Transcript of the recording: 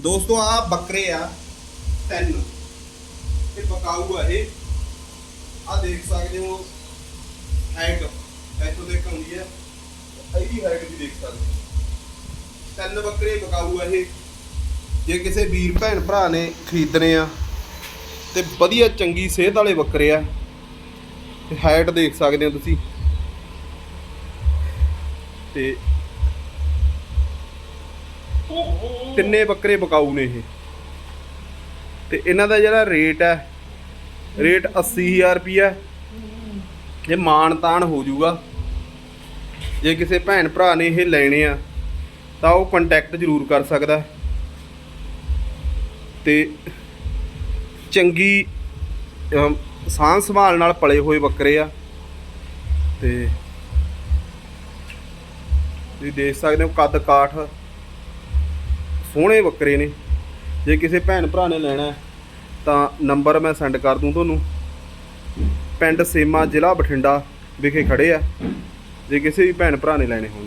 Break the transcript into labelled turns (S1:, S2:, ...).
S1: ਦੋਸਤੋ, ਆ ਬੱਕਰੇ ਆ, ਤਿੰਨ। ਇਹ ਬਕਾਊ ਆ ਇਹ। ਆ ਦੇਖ ਸਕਦੇ ਹੋ ਹਾਈਟ ਇੱਥੋਂ ਦੇਖ ਆਉਂਦੀ ਹੈ। ਇਹਦੀ ਹਾਈਟ ਵੀ ਦੇਖ ਸਕਦੇ ਹੋ। ਤਿੰਨ ਬੱਕਰੇ ਬਕਾਊ ਆ ਇਹ। ਜੇ ਕਿਸੇ ਵੀਰ, ਭੈਣ, ਭਰਾ ਨੇ ਖਰੀਦਣੇ ਆ, ਤੇ ਵਧੀਆ ਚੰਗੀ ਸਿਹਤ ਵਾਲੇ ਬੱਕਰੇ ਆ, ਤੇ ਹਾਈਟ ਦੇਖ ਸਕਦੇ ਹੋ ਤੁਸੀਂ। ਤੇ ਤਿੰਨੇ ਬੱਕਰੇ ਬਕਾਊ ਨੇ ਇਹ। ਤੇ ਇਹਨਾਂ ਦਾ ਜਿਹੜਾ ਰੇਟ ਹੈ, ਰੇਟ 80000 ਰੁਪਿਆ ਇਹ ਮਾਣ ਤਾਣ ਹੋ ਜਾਊਗਾ। ਜੇ ਕਿਸੇ ਭੈਣ ਭਰਾ ਨੇ ਇਹ ਲੈਣੇ ਆ, ਤਾਂ ਉਹ ਕੰਟੈਕਟ ਜ਼ਰੂਰ ਕਰ ਸਕਦਾ ਹੈ। ਤੇ ਚੰਗੀ ਸਾਂਭ ਸੰਭਾਲ ਨਾਲ ਪਲੇ ਹੋਏ ਬੱਕਰੇ ਆ। ਤੇ ਤੁਸੀਂ ਦੇਖ ਸਕਦੇ ਹੋ ਕੱਦ ਕਾਠ ਸੋਹਣੇ ਬੱਕਰੇ ਨੇ। ਜੇ ਕਿਸੇ ਭੈਣ ਭਰਾ ਨੇ ਲੈਣਾ ਤਾਂ ਨੰਬਰ ਮੈਂ ਸੈਂਡ ਕਰ ਦੂੰ ਤੁਹਾਨੂੰ। ਪਿੰਡ ਸੇਮਾ ਜ਼ਿਲ੍ਹਾ ਬਠਿੰਡਾ ਵਿਖੇ ਖੜੇ ਆ। ਜੇ ਕਿਸੇ ਵੀ ਭੈਣ ਭਰਾ ਨੇ ਲੈਣੇ ਹੋਣ।